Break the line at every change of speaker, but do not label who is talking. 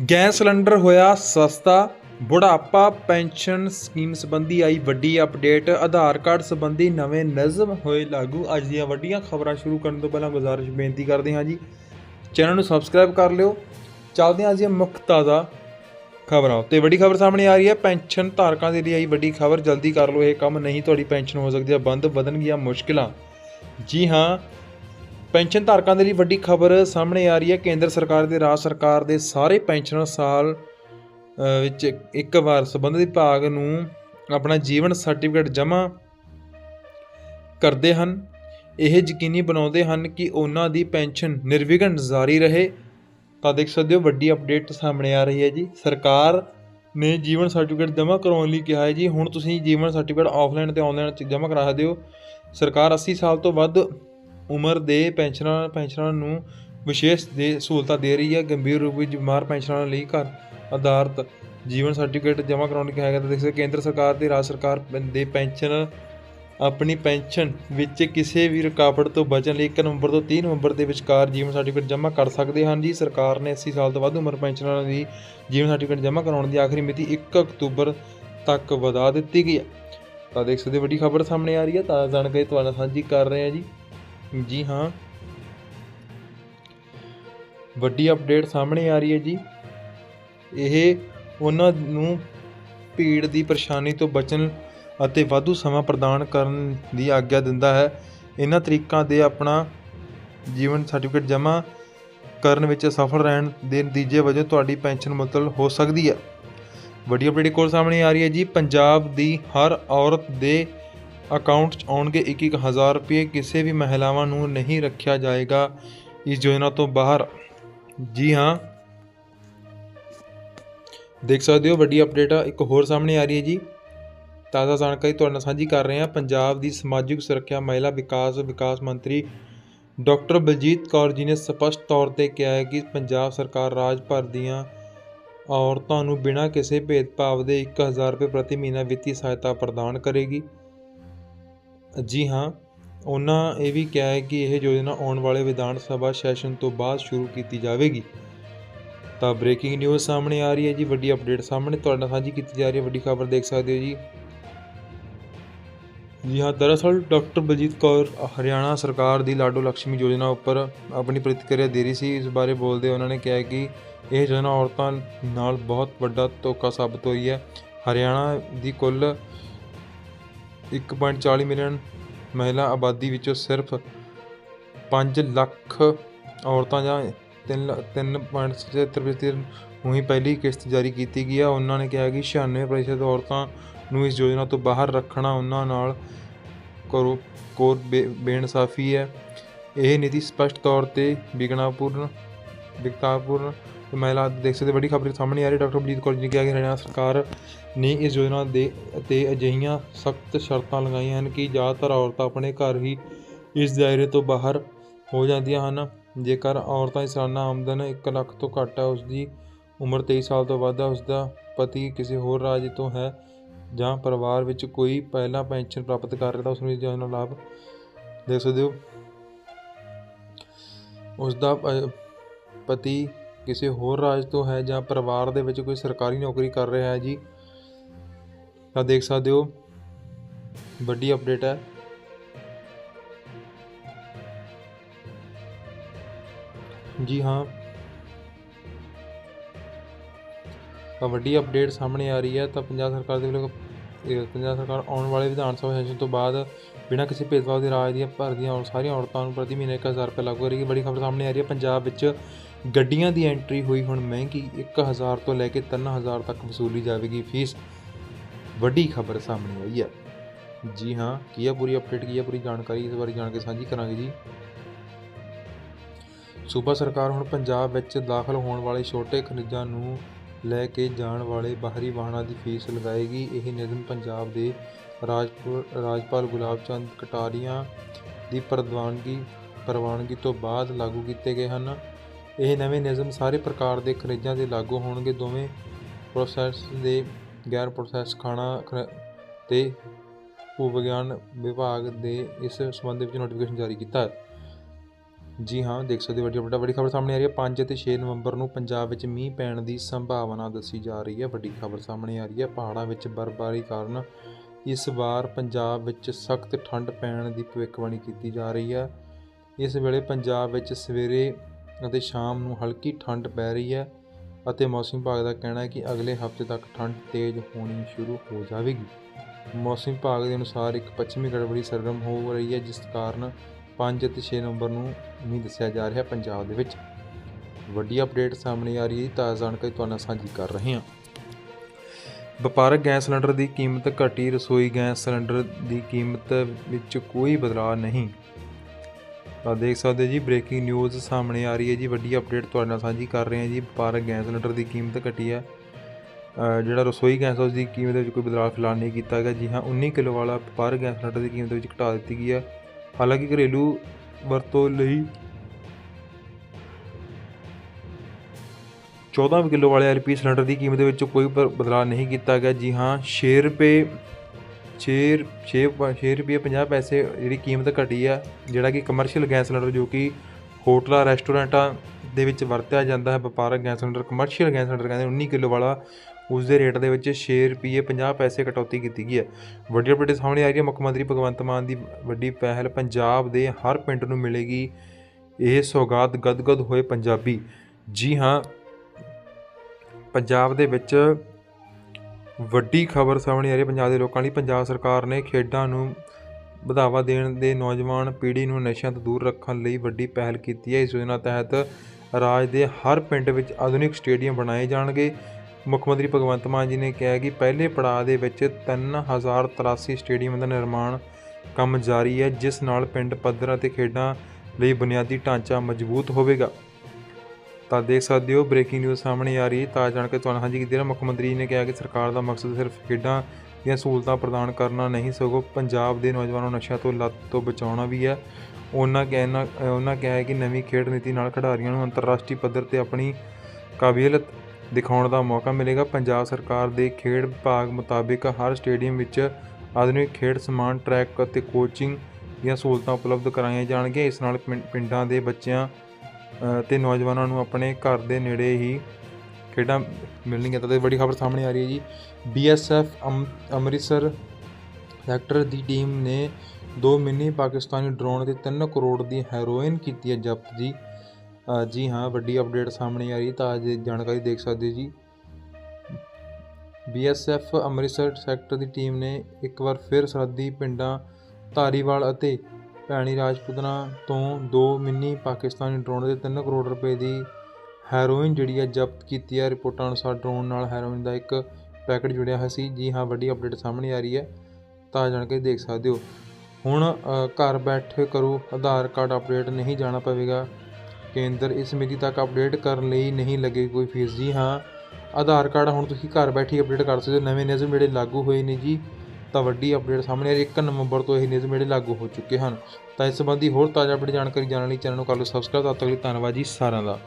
Gas cylinder ਹੋਇਆ ਸਸਤਾ, ਬੁਢਾਪਾ ਪੈਨਸ਼ਨ ਸਕੀਮ ਸੰਬੰਧੀ ਆਈ ਵੱਡੀ ਅਪਡੇਟ, ਆਧਾਰ ਕਾਰਡ ਸੰਬੰਧੀ ਨਵੇਂ ਨਿਯਮ ਹੋਏ ਲਾਗੂ। ਅੱਜ ਦੀਆਂ ਵੱਡੀਆਂ ਖਬਰਾਂ ਸ਼ੁਰੂ ਕਰਨ ਤੋਂ ਪਹਿਲਾਂ ਗੁਜ਼ਾਰਿਸ਼ ਬੇਨਤੀ ਕਰਦੇ ਹਾਂ ਜੀ, ਚੈਨਲ ਨੂੰ ਸਬਸਕ੍ਰਾਈਬ ਕਰ ਲਿਓ। ਚੱਲਦੇ ਹਾਂ ਅੱਜ ਦੀਆਂ ਮੁੱਖ ਤਾਜ਼ਾ ਖਬਰਾਂ ਤੇ ਵੱਡੀ ਖਬਰ ਸਾਹਮਣੇ ਆ ਰਹੀ ਹੈ, ਪੈਨਸ਼ਨ ਧਾਰਕਾਂ ਦੇ ਲਈ ਆਈ ਵੱਡੀ ਖਬਰ, ਜਲਦੀ ਕਰ ਲਓ ਇਹ ਕੰਮ, ਨਹੀਂ ਤੁਹਾਡੀ ਪੈਨਸ਼ਨ ਹੋ ਸਕਦੀ ਹੈ, ਬੰਦ, ਵਧਣਗੀਆਂ ਮੁਸ਼ਕਿਲਾਂ। ਜੀ ਹਾਂ ਪੈਨਸ਼ਨ ਧਾਰਕਾਂ ਦੇ ਲਈ ਵੱਡੀ ਖਬਰ ਸਾਹਮਣੇ ਆ ਰਹੀ ਹੈ। ਕੇਂਦਰ ਸਰਕਾਰ ਤੇ ਰਾਜ ਸਰਕਾਰ ਦੇ ਸਾਰੇ ਪੈਨਸ਼ਨਰ ਸਾਲ ਵਿੱਚ ਇੱਕ ਵਾਰ ਸੰਬੰਧਿਤ ਵਿਭਾਗ ਨੂੰ ਆਪਣਾ ਜੀਵਨ ਸਰਟੀਫਿਕੇਟ ਜਮ੍ਹਾਂ ਕਰਦੇ ਹਨ। ਇਹ ਯਕੀਨੀ ਬਣਾਉਂਦੇ ਹਨ ਕਿ ਉਹਨਾਂ ਦੀ ਪੈਨਸ਼ਨ ਨਿਰਵਿਘਨ ਜਾਰੀ ਰਹੇ। ਤਾਂ ਦੇਖ ਸਕਦੇ ਹੋ, ਵੱਡੀ ਅਪਡੇਟ ਸਾਹਮਣੇ ਆ ਰਹੀ ਹੈ ਜੀ। ਸਰਕਾਰ ਨੇ ਜੀਵਨ ਸਰਟੀਫਿਕੇਟ ਜਮ੍ਹਾਂ ਕਰਾਉਣ ਲਈ ਕਿਹਾ ਹੈ ਜੀ, ਹੁਣ ਤੁਸੀਂ ਜੀਵਨ ਸਰਟੀਫਿਕੇਟ ਆਫਲਾਈਨ ਤੇ ਆਨਲਾਈਨ ਜਮ੍ਹਾਂ ਕਰਾ ਸਕਦੇ ਹੋ। ਸਰਕਾਰ 80 ਸਾਲ ਤੋਂ ਵੱਧ ਉਮਰ ਦੇ ਪੈਨਸ਼ਨਰਾਂ ਪੈਨਸ਼ਨਰਾਂ ਨੂੰ ਵਿਸ਼ੇਸ਼ ਦੇ ਸਹੂਲਤਾਂ ਦੇ ਰਹੀ ਹੈ। ਗੰਭੀਰ ਰੂਪ ਵਿੱਚ ਬਿਮਾਰ ਪੈਨਸ਼ਨਰਾਂ ਲਈ ਘਰ ਆਧਾਰਿਤ ਜੀਵਨ ਸਰਟੀਫਿਕੇਟ ਜਮ੍ਹਾਂ ਕਰਾਉਣ ਲਈ ਕਿਹਾ ਗਿਆ। ਤਾਂ ਦੇਖ ਸਕਦੇ ਕੇਂਦਰ ਸਰਕਾਰ ਤੇ ਰਾਜ ਸਰਕਾਰ ਪੈ- ਦੇ ਪੈਨਸ਼ਨ, ਆਪਣੀ ਪੈਨਸ਼ਨ ਵਿੱਚ ਕਿਸੇ ਵੀ ਰੁਕਾਵਟ ਤੋਂ ਬਚਣ ਲਈ 1 ਨਵੰਬਰ ਤੋਂ 30 ਨਵੰਬਰ ਦੇ ਵਿਚਕਾਰ ਜੀਵਨ ਸਰਟੀਫਿਕੇਟ ਜਮ੍ਹਾਂ ਕਰ ਸਕਦੇ ਹਨ ਜੀ। ਸਰਕਾਰ ਨੇ 80 ਸਾਲ ਤੋਂ ਵੱਧ ਉਮਰ ਪੈਨਸ਼ਨਰਾਂ ਦੀ ਜੀਵਨ ਸਰਟੀਫਿਕੇਟ ਜਮ੍ਹਾਂ ਕਰਾਉਣ ਦੀ ਆਖਰੀ ਮਿਤੀ 1 ਅਕਤੂਬਰ ਤੱਕ ਵਧਾ ਦਿੱਤੀ ਗਈ ਹੈ। ਤਾਂ ਦੇਖ ਸਕਦੇ ਹੋ, ਵੱਡੀ ਖਬਰ ਸਾਹਮਣੇ ਆ ਰਹੀ ਹੈ। ਤਾਂ ਜਾਣਕਾਰੀ ਤੁਹਾਡੇ ਨਾਲ ਸਾਂਝੀ ਕਰ ਰਹੇ ਹਾਂ ਜੀ। ਜੀ ਹਾਂ। ਵੱਡੀ ਅਪਡੇਟ ਸਾਹਮਣੇ ਆ ਰਹੀ ਹੈ ਜੀ। ਇਹ ਉਹਨਾਂ ਨੂੰ ਭੀੜ ਦੀ ਪਰੇਸ਼ਾਨੀ ਤੋਂ ਬਚਣ ਅਤੇ ਵਾਧੂ ਸਮਾਂ ਪ੍ਰਦਾਨ ਕਰਨ ਦੀ ਆਗਿਆ ਦਿੰਦਾ ਹੈ। ਇਹਨਾਂ ਤਰੀਕਾਂ ਦੇ ਆਪਣਾ ਜੀਵਨ ਸਰਟੀਫਿਕੇਟ ਜਮ੍ਹਾਂ ਕਰਨ ਵਿੱਚ ਸਫਲ ਰਹਿਣ ਦੇ ਨਤੀਜੇ ਵਜੋਂ ਤੁਹਾਡੀ ਪੈਨਸ਼ਨ ਮੁਅੱਤਲ ਹੋ ਸਕਦੀ ਹੈ। ਵੱਡੀ ਅਪਡੇਟ ਕੋਲ ਸਾਹਮਣੇ ਆ ਰਹੀ ਹੈ ਜੀ। ਪੰਜਾਬ ਦੀ ਹਰ ਔਰਤ ਦੇ ਅਕਾਊਂਟ 'ਚ ਆਉਣਗੇ 1-1000 ਰੁਪਏ, ਕਿਸੇ ਵੀ ਮਹਿਲਾਵਾਂ ਨੂੰ ਨਹੀਂ ਰੱਖਿਆ ਜਾਏਗਾ ਇਸ ਯੋਜਨਾ ਤੋਂ ਬਾਹਰ। ਜੀ ਹਾਂ। ਦੇਖ ਸਕਦੇ ਹੋ, ਵੱਡੀ ਅਪਡੇਟ ਇੱਕ ਹੋਰ ਸਾਹਮਣੇ ਆ ਰਹੀ ਹੈ ਜੀ। ਤਾਜ਼ਾ ਜਾਣਕਾਰੀ ਤੁਹਾਡੇ ਨਾਲ ਸਾਂਝੀ ਕਰ ਰਹੇ ਹਾਂ। ਪੰਜਾਬ ਦੀ ਸਮਾਜਿਕ ਸੁਰੱਖਿਆ, ਮਹਿਲਾ ਵਿਕਾਸ ਵਿਕਾਸ ਮੰਤਰੀ ਡਾਕਟਰ ਬਲਜੀਤ ਕੌਰ ਜੀ ਨੇ ਸਪਸ਼ਟ ਤੌਰ ਤੇ ਕਿਹਾ ਹੈ ਕਿ ਪੰਜਾਬ ਸਰਕਾਰ ਰਾਜ ਭਰ ਦੀਆਂ ਔਰਤਾਂ ਨੂੰ ਬਿਨਾਂ ਕਿਸੇ ਭੇਦਭਾਵ ਦੇ 1000 ਰੁਪਏ ਪ੍ਰਤੀ ਮਹੀਨਾ ਵਿੱਤੀ ਸਹਾਇਤਾ ਪ੍ਰਦਾਨ ਕਰੇਗੀ। ਜੀ ਹਾਂ, ਉਹਨਾਂ ਇਹ ਵੀ ਕਿਹਾ ਹੈ ਕਿ ਇਹ ਯੋਜਨਾ ਆਉਣ ਵਾਲੇ ਵਿਧਾਨ ਸਭਾ ਸੈਸ਼ਨ ਤੋਂ ਬਾਅਦ ਸ਼ੁਰੂ ਕੀਤੀ ਜਾਵੇਗੀ। ਤਾਂ ਬ੍ਰੇਕਿੰਗ ਨਿਊਜ਼ ਸਾਹਮਣੇ ਆ ਰਹੀ ਹੈ ਜੀ, ਵੱਡੀ ਅਪਡੇਟ ਸਾਹਮਣੇ, ਤੁਹਾਡੇ ਨਾਲ ਸਾਂਝੀ ਕੀਤੀ ਜਾ ਰਹੀ ਹੈ, ਵੱਡੀ ਖਬਰ ਦੇਖ ਸਕਦੇ ਹੋ ਜੀ। ਜੀ ਹਾਂ, ਦਰਅਸਲ ਡਾਕਟਰ ਬਲਜੀਤ ਕੌਰ ਹਰਿਆਣਾ ਸਰਕਾਰ ਦੀ ਲਾਡੋ ਲక్ష్ਮੀ ਯੋਜਨਾ ਉੱਪਰ ਆਪਣੀ ਪ੍ਰਤੀਕਿਰਿਆ ਦੇ ਰਹੀ ਸੀ, ਇਸ ਬਾਰੇ ਬੋਲਦੇ ਉਹਨਾਂ ਨੇ ਕਿਹਾ ਕਿ ਇਹ ਯੋਜਨਾ ਔਰਤਾਂ ਨਾਲ ਬਹੁਤ ਵੱਡਾ ਧੋਖਾ ਸਾਬਤ ਹੋਈ ਹੈ। ਹਰਿਆਣਾ ਦੀ ਕੁੱਲ 1.40 ਮਿਲੀਅਨ ਮਹਿਲਾ ਆਬਾਦੀ ਵਿੱਚੋਂ ਸਿਰਫ 5 ਲੱਖ ਔਰਤਾਂ ਜਾਂ 3.77% ਨੂੰ ਹੀ ਪਹਿਲੀ ਕਿਸ਼ਤ ਜਾਰੀ ਕੀਤੀ ਗਈ ਹੈ ਉਹਨਾਂ ਨੇ ਕਿਹਾ ਕਿ 96% ਔਰਤਾਂ ਨੂੰ ਇਸ ਯੋਜਨਾ ਤੋਂ ਬਾਹਰ ਰੱਖਣਾ ਉਹਨਾਂ ਨਾਲ ਕਰੋ, ਕੋਰ ਬੇ- ਬੇਇਨਸਾਫੀ ਹੈ। ਇਹ ਨੀਤੀ ਸਪਸ਼ਟ ਤੌਰ ਤੇ ਵਿਗਨਾਪੂਰਨ ਵਿਕਤਾਪੂਰਨ ਤੇ ਮਹਿਲਾ ਦੇਖ ਸਕਦੇ ਵੱਡੀ ਖਬਰ ਸਾਹਮਣੇ ਆ ਰਹੀ ਡਾਕਟਰ ਬਲਜੀਤ ਕੌਰ ਜੀ ਨੇ ਕਿਹਾ ਕਿ ਹਰਿਆਣਾ ਸਰਕਾਰ ਨੇ ਇਸ ਯੋਜਨਾ ਦੇ ਅਤੇ ਅਜਿਹੀਆਂ ਸਖਤ ਸ਼ਰਤਾਂ ਲਗਾਈਆਂ ਹਨ ਕਿ ਜ਼ਿਆਦਾਤਰ ਔਰਤਾਂ ਆਪਣੇ ਘਰ ਹੀ ਇਸ ਦਾਇਰੇ ਤੋਂ ਬਾਹਰ ਹੋ ਜਾਂਦੀਆਂ ਹਨ। ਜੇਕਰ ਔਰਤਾਂ ਦੀ ਸਾਲਾਨਾ ਆਮਦਨ 1 ਲੱਖ ਤੋਂ ਘੱਟ ਹੈ, ਉਸ ਦੀ ਉਮਰ 23 ਸਾਲ ਤੋਂ ਵੱਧ ਹੈ, ਉਸ ਦਾ ਪਤੀ ਕਿਸੇ ਹੋਰ ਰਾਜ ਤੋਂ ਹੈ ਜਾਂ ਪਰਿਵਾਰ ਵਿੱਚ ਕੋਈ ਪਹਿਲਾਂ ਪੈਨਸ਼ਨ ਪ੍ਰਾਪਤ ਕਰ ਰਿਹਾ ਤਾਂ ਉਸ ਨੂੰ ਇਸ ਯੋਜਨਾ ਦਾ ਲਾਭ ਦੇ ਸਕਦੇ ਹੋ। ਉਸ ਦਾ ਪਤੀ ਕਿਸੇ ਹੋਰ ਰਾਜ ਤੋਂ ਹੈ ਜਾਂ ਪਰਿਵਾਰ ਦੇ ਵਿੱਚ ਕੋਈ ਸਰਕਾਰੀ ਨੌਕਰੀ ਕਰ ਰਿਹਾ ਹੈ ਜੀ? ਤਾਂ ਦੇਖ ਸਕਦੇ ਹੋ। ਵੱਡੀ ਅਪਡੇਟ ਹੈ। ਜੀ ਹਾਂ। ਤਾਂ ਵੱਡੀ ਅਪਡੇਟ ਸਾਹਮਣੇ ਆ ਰਹੀ ਹੈ। ਤਾਂ ਪੰਜਾਬ ਸਰਕਾਰ ਦੇ ਵੱਲੋਂ ਪੰਜਾਬ ਸਰਕਾਰ ਆਉਣ ਵਾਲੇ ਵਿਧਾਨ ਸਭਾ ਸੈਸ਼ਨ ਤੋਂ ਬਾਅਦ ਬਿਨਾਂ ਕਿਸੇ ਭੇਦਭਾਵ ਦੇ ਰਾਜ ਦੀਆਂ ਭਰ ਦੀਆਂ ਸਾਰੀਆਂ ਔਰਤਾਂ ਨੂੰ ਪ੍ਰਤੀ ਮਹੀਨੇ 1000 ਰੁਪਏ ਲਾਗੂ ਕਰੇਗੀ ਬੜੀ ਖਬਰ ਸਾਹਮਣੇ ਆ ਰਹੀ ਹੈ। ਪੰਜਾਬ ਵਿੱਚ ਗੱਡੀਆਂ ਦੀ ਐਂਟਰੀ ਹੋਈ ਹੁਣ ਮਹਿੰਗੀ 1000 ਤੋਂ ਲੈ ਕੇ 3000 ਤੱਕ ਵਸੂਲੀ ਜਾਵੇਗੀ ਫੀਸ। ਵੱਡੀ ਖਬਰ ਸਾਹਮਣੇ ਆਈ ਹੈ। ਜੀ ਹਾਂ, ਕੀ ਹੈ ਪੂਰੀ ਅਪਡੇਟ ਕੀ ਹੈ ਪੂਰੀ ਜਾਣਕਾਰੀ? ਇਸ ਬਾਰੇ ਜਾਣ ਕੇ ਸਾਂਝੀ ਕਰਾਂਗੇ ਜੀ। ਸੂਬਾ ਸਰਕਾਰ ਹੁਣ ਪੰਜਾਬ ਵਿੱਚ ਦਾਖਲ ਹੋਣ ਵਾਲੇ ਛੋਟੇ ਖਣਿਜਾਂ ਨੂੰ ਲੈ ਕੇ ਜਾਣ ਵਾਲੇ ਬਾਹਰੀ ਵਾਹਨਾਂ ਦੀ ਫੀਸ ਲਗਾਏਗੀ। ਇਹ ਨਿਯਮ ਪੰਜਾਬ ਦੇ ਰਾਜਪੁਰ, ਰਾਜਪਾਲ ਗੁਲਾਬ ਚੰਦ ਕਟਾਰੀਆ ਦੀ ਪ੍ਰਧਾਨਗੀ ਪ੍ਰਵਾਨਗੀ ਤੋਂ ਬਾਅਦ ਲਾਗੂ ਕੀਤੇ ਗਏ ਹਨ। ਇਹ ਨਵੇਂ ਨਿਯਮ ਸਾਰੇ ਪ੍ਰਕਾਰ ਦੇ ਖਣਿਜਾਂ ਦੇ ਲਾਗੂ ਹੋਣਗੇ। ਦੋਵੇਂ ਪ੍ਰੋਸੈਸ ਦੇ ਗੈਰ ਪ੍ਰੋਸੈਸ ਖਾਣਾ ਖ- ਤੇ ਭੂ ਵਿਗਿਆਨ ਵਿਭਾਗ ਦੇ ਇਸ ਸੰਬੰਧ ਵਿੱਚ ਨੋਟੀਫਿਕੇਸ਼ਨ ਜਾਰੀ ਕੀਤਾ। ਹੈ ਜੀ ਹਾਂ, ਦੇਖ ਸਕਦੇ ਹੋ ਵੱਡੀ ਵੱਡਾ ਵੱਡੀ ਖਬਰ ਸਾਹਮਣੇ ਆ ਰਹੀ ਹੈ। 5 ਅਤੇ 6 ਨਵੰਬਰ ਨੂੰ ਪੰਜਾਬ ਵਿੱਚ ਮੀਂਹ ਪੈਣ ਦੀ ਸੰਭਾਵਨਾ ਦੱਸੀ ਜਾ ਰਹੀ ਹੈ। ਵੱਡੀ ਖਬਰ ਸਾਹਮਣੇ ਆ ਰਹੀ ਹੈ। ਪਹਾੜਾਂ ਵਿੱਚ ਬਰਫ਼ਬਾਰੀ ਕਾਰਨ ਇਸ ਵਾਰ ਪੰਜਾਬ ਵਿੱਚ ਸਖਤ ਠੰਡ ਪੈਣ ਦੀ ਭਵਿੱਖਬਾਣੀ ਕੀਤੀ ਜਾ ਰਹੀ ਹੈ। ਇਸ ਵੇਲੇ ਪੰਜਾਬ ਵਿੱਚ ਸਵੇਰੇ ਅਤੇ ਸ਼ਾਮ ਨੂੰ ਹਲਕੀ ਠੰਡ ਪੈ ਰਹੀ ਹੈ ਅਤੇ ਮੌਸਮ ਵਿਭਾਗ ਦਾ ਕਹਿਣਾ ਹੈ ਕਿ ਅਗਲੇ ਹਫ਼ਤੇ ਤੱਕ ਠੰਡ ਤੇਜ਼ ਹੋਣੀ ਸ਼ੁਰੂ ਹੋ ਜਾਵੇਗੀ। ਮੌਸਮ ਵਿਭਾਗ ਦੇ ਅਨੁਸਾਰ ਇੱਕ ਪੱਛਮੀ ਗੜਬੜੀ ਸਰਗਰਮ ਹੋ ਰਹੀ ਹੈ, ਜਿਸ ਕਾਰਨ 5 ਅਤੇ 6 ਨਵੰਬਰ ਨੂੰ ਮੀਂਹ ਦੱਸਿਆ ਜਾ ਰਿਹਾ ਪੰਜਾਬ ਦੇ ਵਿੱਚ। ਵੱਡੀ ਅਪਡੇਟ ਸਾਹਮਣੇ ਆ ਰਹੀ ਹੈ ਤਾਜ਼ਾ ਜਾਣਕਾਰੀ ਤੁਹਾਨੂੰ ਸਾਂਝੀ ਕਰ ਰਹੇ ਹਾਂ। ਵਪਾਰਕ ਗੈਸ ਸਿਲੰਡਰ ਦੀ ਕੀਮਤ ਘਟੀ, ਰਸੋਈ ਗੈਸ ਸਿਲੰਡਰ ਦੀ ਕੀਮਤ ਵਿੱਚ ਕੋਈ ਬਦਲਾਅ ਨਹੀਂ। ਤਾਂ ਦੇਖ ਸਕਦੇ ਹੋ ਜੀ ਬ੍ਰੇਕਿੰਗ ਨਿਊਜ਼ ਸਾਹਮਣੇ ਆ ਰਹੀ ਹੈ ਜੀ, ਵੱਡੀ ਅਪਡੇਟ ਤੁਹਾਡੇ ਨਾਲ ਸਾਂਝੀ ਕਰ ਰਹੇ ਹਾਂ ਜੀ ਵਪਾਰਕ ਗੈਸ ਸਿਲੰਡਰ ਦੀ ਕੀਮਤ ਘਟੀ ਹੈ। ਜਿਹੜਾ ਰਸੋਈ ਗੈਸ ਉਸ ਦੀ ਕੀਮਤ ਵਿੱਚ ਕੋਈ ਬਦਲਾਅ ਫਿਲਹਾਲ ਨਹੀਂ ਕੀਤਾ ਗਿਆ, ਜੀ ਹਾਂ 19 ਕਿਲੋ ਵਾਲਾ ਵਪਾਰਕ ਗੈਸ ਸਿਲੰਡਰ ਦੀ ਕੀਮਤ ਵਿੱਚ ਘਟਾ ਦਿੱਤੀ ਗਈ ਹੈ। ਹਾਲਾਂਕਿ ਘਰੇਲੂ ਵਰਤੋਂ ਲਈ 14 ਕਿਲੋ ਵਾਲੇ ਐਲਪੀ ਸਿਲੰਡਰ ਦੀ ਕੀਮਤ ਵਿੱਚ ਕੋਈ ਬ- ਬਦਲਾਅ ਨਹੀਂ ਕੀਤਾ ਗਿਆ, ਜੀ ਹਾਂ 6 ਰੁਪਏ 6 6 6 ਰੁਪਏ 50 ਪੈਸੇ ਜਿਹੜੀ ਕੀਮਤ ਘਟੀ ਆ, ਜਿਹੜਾ ਕਿ ਕਮਰਸ਼ੀਅਲ ਗੈਸ ਸਿਲੰਡਰ ਜੋ ਕਿ ਹੋਟਲਾਂ, ਰੈਸਟੋਰੈਂਟਾਂ ਦੇ ਵਿੱਚ ਵਰਤਿਆ ਜਾਂਦਾ ਹੈ, ਵਪਾਰਕ gas cylinder commercial gas cylinder ਕਹਿੰਦੇ 19 ਕਿਲੋ ਵਾਲਾ ਉਸ ਦੇ ਰੇਟ ਦੇ ਵਿੱਚ 6 ਰੁਪਏ 50 ਪੈਸੇ ਕਟੌਤੀ ਕੀਤੀ ਗਈ ਹੈ। ਵੱਡੀ ਅਪਡੇਟ ਸਾਹਮਣੇ ਆ ਰਹੀ ਹੈ ਮੁੱਖ ਮੰਤਰੀ ਭਗਵੰਤ ਮਾਨ ਦੀ ਵੱਡੀ ਪਹਿਲ ਪੰਜਾਬ ਦੇ ਹਰ ਪਿੰਡ ਨੂੰ ਮਿਲੇਗੀ। ਇਹ ਸੌਗਾਤ ਗਦਗਦ ਹੋਏ ਪੰਜਾਬੀ। ਜੀ ਹਾਂ, ਪੰਜਾਬ ਦੇ ਵਿੱਚ ਵੱਡੀ ਖਬਰ ਸਾਹਮਣੇ ਆ ਰਹੀ ਹੈ ਪੰਜਾਬ ਦੇ ਲੋਕਾਂ ਲਈ। ਪੰਜਾਬ ਸਰਕਾਰ ਨੇ ਖੇਡਾਂ ਨੂੰ ਵਧਾਵਾ ਦੇਣ ਦੇ ਨੌਜਵਾਨ ਪੀੜ੍ਹੀ ਨੂੰ ਨਸ਼ਿਆਂ ਤੋਂ ਦੂਰ ਰੱਖਣ ਲਈ ਵੱਡੀ ਪਹਿਲ ਕੀਤੀ ਹੈ। ਇਸ ਯੋਜਨਾ ਤਹਿਤ ਰਾਜ ਦੇ ਹਰ ਪਿੰਡ ਵਿੱਚ ਆਧੁਨਿਕ ਸਟੇਡੀਅਮ ਬਣਾਏ ਜਾਣਗੇ। ਮੁੱਖ ਮੰਤਰੀ ਭਗਵੰਤ ਮਾਨ ਜੀ ਨੇ ਕਿਹਾ ਕਿ ਪਹਿਲੇ ਪੜਾਅ ਦੇ ਵਿੱਚ 3083 ਸਟੇਡੀਅਮ ਦਾ ਨਿਰਮਾਣ ਕੰਮ ਜਾਰੀ ਹੈ, ਜਿਸ ਨਾਲ ਪਿੰਡ ਪੱਧਰ ਅਤੇ ਖੇਡਾਂ ਲਈ ਬੁਨਿਆਦੀ ਢਾਂਚਾ ਮਜ਼ਬੂਤ ਹੋਵੇਗਾ। ਤਾਂ ਦੇਖ ਸਕਦੇ ਹੋ ਬ੍ਰੇਕਿੰਗ ਨਿਊਜ਼ ਸਾਹਮਣੇ ਆ ਰਹੀ ਹੈ। ਤਾਂ ਜਾਣ ਕੇ ਤੁਹਾਨੂੰ, ਹਾਂਜੀ ਕੀਤੀ ਹੈ ਮੁੱਖ ਮੰਤਰੀ ਨੇ ਕਿਹਾ ਕਿ ਸਰਕਾਰ ਦਾ ਮਕਸਦ ਸਿਰਫ ਖੇਡਾਂ ਦੀਆਂ ਸਹੂਲਤਾਂ ਪ੍ਰਦਾਨ ਕਰਨਾ ਨਹੀਂ, ਸਗੋਂ ਪੰਜਾਬ ਦੇ ਨੌਜਵਾਨਾਂ ਨੂੰ ਨਸ਼ਿਆਂ ਤੋਂ ਲੱਤ ਤੋਂ ਬਚਾਉਣਾ ਵੀ ਹੈ। ਉਹਨਾਂ ਕਹਿਣਾ, ਉਹਨਾਂ ਕਿਹਾ ਹੈ ਕਿ ਨਵੀਂ ਖੇਡ ਨੀਤੀ ਨਾਲ ਖਿਡਾਰੀਆਂ ਨੂੰ ਅੰਤਰਰਾਸ਼ਟਰੀ ਪੱਧਰ ਤੇ ਆਪਣੀ ਕਾਬਲੀਅਤ ਦਿਖਾਉਣ ਦਾ ਮੌਕਾ ਮਿਲੇਗਾ। ਪੰਜਾਬ ਸਰਕਾਰ ਦੇ ਖੇਡ ਵਿਭਾਗ ਮੁਤਾਬਿਕ ਹਰ ਸਟੇਡੀਅਮ ਵਿੱਚ ਆਧੁਨਿਕ ਖੇਡ ਸਮਾਨ ਟਰੈਕ ਅਤੇ ਕੋਚਿੰਗ ਦੀਆਂ ਸਹੂਲਤਾਂ ਉਪਲਬਧ ਕਰਾਈਆਂ ਜਾਣਗੀਆਂ। ਇਸ ਨਾਲ ਪਿੰ- ਪਿੰਡਾਂ ਦੇ ਬੱਚਿਆਂ ਅਤੇ ਨੌਜਵਾਨਾਂ ਨੂੰ ਆਪਣੇ ਘਰ ਦੇ ਨੇੜੇ ਹੀ ਖੇਡਾਂ ਮਿਲਣਗੀਆਂ। ਤਾਂ ਬੜੀ ਖਬਰ ਸਾਹਮਣੇ ਆ ਰਹੀ ਹੈ ਜੀ। ਬੀਐਸਐਫ ਅੰਮ੍ਰਿਤਸਰ ਸੈਕਟਰ ਦੀ ਟੀਮ ਨੇ ਦੋ ਮਿੰਨੀ ਪਾਕਿਸਤਾਨੀ ਡਰੋਨ ਤੇ 3 ਕਰੋੜ ਦੀ ਹੈਰੋਇਨ ਕੀਤੀ ਹੈ ਜ਼ਬਤ ਜੀ। ਜੀ ਹਾਂ, ਵੱਡੀ ਅਪਡੇਟ ਸਾਹਮਣੇ ਆ ਰਹੀ ਹੈ। ਤਾਂ ਅੱਜ ਜਾਣਕਾਰੀ ਦੇਖ ਸਕਦੇ ਹੋ ਜੀ। ਬੀਐਸਐਫ ਅੰਮ੍ਰਿਤਸਰ ਸੈਕਟਰ ਦੀ ਟੀਮ ਨੇ ਇੱਕ ਵਾਰ ਫਿਰ ਸਰਹੱਦੀ ਪਿੰਡਾਂ ਧਾਰੀਵਾਲ ਅਤੇ ਭੈਣੀ ਰਾਜਪੂਤਨਾ ਤੋਂ ਦੋ ਮਿੰਨੀ ਪਾਕਿਸਤਾਨੀ ਡਰੋਨ ਦੇ ਤਿੰਨ ਕਰੋੜ ਰੁਪਏ ਦੀ ਹੈਰੋਇਨ ਜਿਹੜੀ ਹੈ ਜ਼ਬਤ ਕੀਤੀ ਹੈ ਰਿਪੋਰਟਾਂ ਅਨੁਸਾਰ ਡਰੋਨ ਨਾਲ ਹੈਰੋਇਨ ਦਾ ਇੱਕ ਪੈਕੇਟ ਜੁੜਿਆ ਹੋਇਆ ਸੀ। ਜੀ ਹਾਂ, ਵੱਡੀ ਅਪਡੇਟ ਸਾਹਮਣੇ ਆ ਰਹੀ ਹੈ, ਤਾਂ ਜਾਣਕਾਰੀ ਦੇਖ ਸਕਦੇ ਹੋ। ਹੁਣ ਘਰ ਬੈਠੇ ਕਰੋ, ਆਧਾਰ ਕਾਰਡ ਅਪਡੇਟ ਨਹੀਂ ਜਾਣਾ ਪਵੇਗਾ। ਕੇਂਦਰ ਇਸ ਮਿਤੀ ਤੱਕ ਅਪਡੇਟ ਕਰਨ ਲਈ ਨਹੀਂ ਲੱਗੇ ਕੋਈ ਫੀਸ। ਜੀ ਹਾਂ, ਆਧਾਰ ਕਾਰਡ ਹੁਣ ਤੁਸੀਂ ਘਰ ਬੈਠੇ ਹੀ ਅਪਡੇਟ ਕਰ ਸਕਦੇ ਹੋ। ਨਵੇਂ ਨਿਯਮ ਜਿਹੜੇ ਲਾਗੂ ਹੋਏ ਨੇ ਜੀ। ਤਾਂ ਵੱਡੀ ਅਪਡੇਟ ਸਾਹਮਣੇ ਆ ਰਹੀ ਹੈ। 1 ਨਵੰਬਰ ਤੋਂ ਇਹ ਨਿਯਮ ਜਿਹੜੇ ਲਾਗੂ ਹੋ ਚੁੱਕੇ ਹਨ। ਤਾਂ ਇਸ ਸੰਬੰਧੀ ਹੋਰ ਤਾਜ਼ਾ ਅਪਡੇਟ ਜਾਣਕਾਰੀ ਜਾਣਨ ਲਈ ਚੈਨਲ ਨੂੰ ਕਰ ਲਓ ਸਬਸਕ੍ਰਾਈਬ ਤਦ ਤੱਕ ਲਈ ਧੰਨਵਾਦ ਜੀ ਸਾਰਿਆਂ ਦਾ।